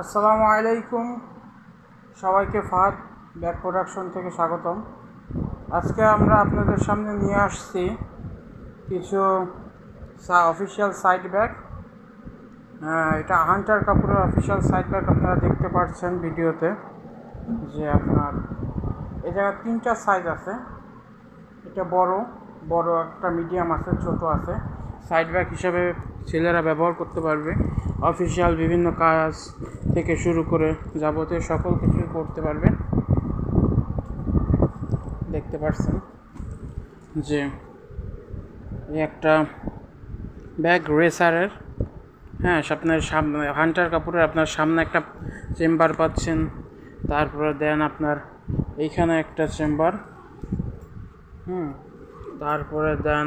আসসালামু আলাইকুম। সবাইকে ফাহাদ ব্যাক প্রোডাকশন থেকে স্বাগতম। আজকে আমরা আপনাদের সামনে নিয়ে আসছি কিছু অফিসিয়াল সাইড ব্যাগ। এটা হান্টার কাপুরের অফিসিয়াল সাইড ব্যাগ আপনারা দেখতে পাচ্ছেন ভিডিওতে, যে আপনার এ জায়গায় তিনটা সাইজ আছে। এটা বড় বড় একটা, মিডিয়াম আছে, ছোট আছে। সাইড ব্যাগ হিসাবে ছেলেরা ব্যবহার করতে পারবে। অফিসিয়াল বিভিন্ন কাজ থেকে শুরু করে যাবতীয় সকল কিছুই করতে পারবে। দেখতে পাচ্ছেন যে একটা ব্যাগ রেসারের হ্যাঁ আপনার সামনে হান্টার কাপড়ের আপনার সামনে একটা চেম্বার পাচ্ছেন। তারপরে দেন আপনার এইখানে একটা চেম্বার হুম, তারপরে দেন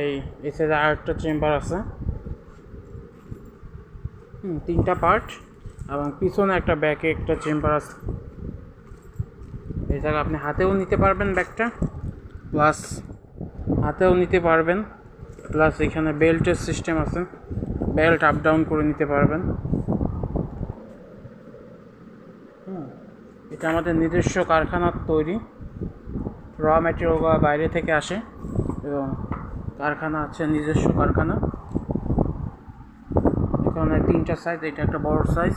এই এই সাইডে আরেকটা চেম্বার আছে। হুম, তিনটা পার্ট এবং পিছনে একটা ব্যাকে একটা চেম্বার আছে। জায়গা আপনি হাতেও নিতে পারবেন ব্যাগটা প্লাস হাতেও নিতে পারবেন প্লাস এখানে বেল্টের সিস্টেম আছে। বেল্ট আপ ডাউন করে নিতে পারবেন। এটা আমাদের নিজস্ব কারখানার তৈরি। র ম্যাটেরিয়ালগুলো বাইরে থেকে আসে। এবং কারখানা আছে, নিজস্ব কারখানা। এখানে তিনটা সাইজ, এটা একটা বড় সাইজ।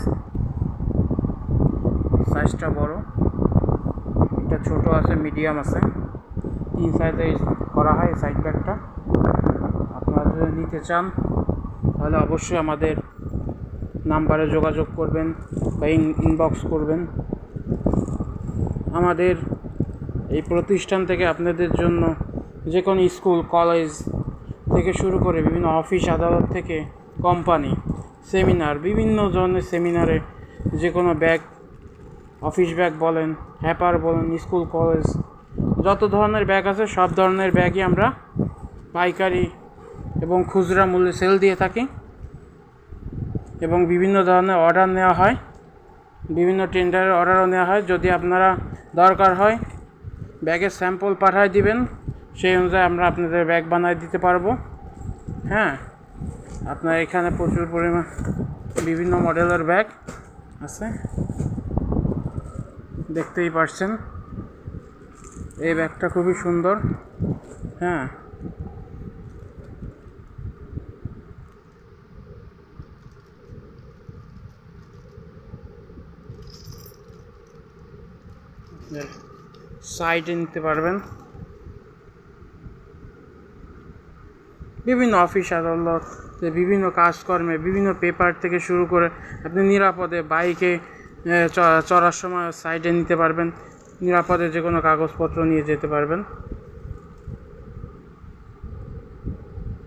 সাইজটা বড়। এটা ছোট আছে, মিডিয়াম আছে। তিন সাইজে করা হয় সাইড ব্যাগটা। আপনারা যদি নিতে চান, তাহলে অবশ্যই আমাদের নাম্বারে যোগাযোগ করবেন বা ইনবক্স করবেন। আমাদের এই প্রতিষ্ঠান থেকে আপনাদের জন্য যে কোনো স্কুল, কলেজ থেকে শুরু করে বিভিন্ন অফিস, আদালত থেকে কোম্পানি, সেমিনার, বিভিন্ন ধরনের সেমিনারে যে কোনো ব্যাগ, অফিস ব্যাগ বলেন, হ্যাপার বলেন, স্কুল, কলেজ, যত ধরনের ব্যাগ আছে, সব ধরনের ব্যাগই আমরা পাইকারি এবং খুচরা মূল্যে সেল দিয়ে থাকি এবং বিভিন্ন ধরনের অর্ডার নেওয়া হয়। বিভিন্ন টেন্ডারের অর্ডারও নেওয়া হয়। যদি আপনারা দরকার হয় ব্যাগের স্যাম্পল পাঠায় দিবেন। সেই অনুযায়ী আমরা আপনাদের ব্যাগ বানায় দিতে পারব। হ্যাঁ আপনার এখানে প্রচুর পরিমাণ বিভিন্ন মডেলের ব্যাগ আছে। দেখতেই পারছেন, এই ব্যাগটা খুবই সুন্দর। হ্যাঁ সাইডে নিতে পারবেন। বিভিন্ন অফিস আদালত বিভিন্ন কাজকর্মে, বিভিন্ন পেপার থেকে শুরু করে আপনি নিরাপদে বাইকে চড়ার সময় সাইডে নিতে পারবেন। নিরাপদে যে কোনো কাগজপত্র নিয়ে যেতে পারবেন।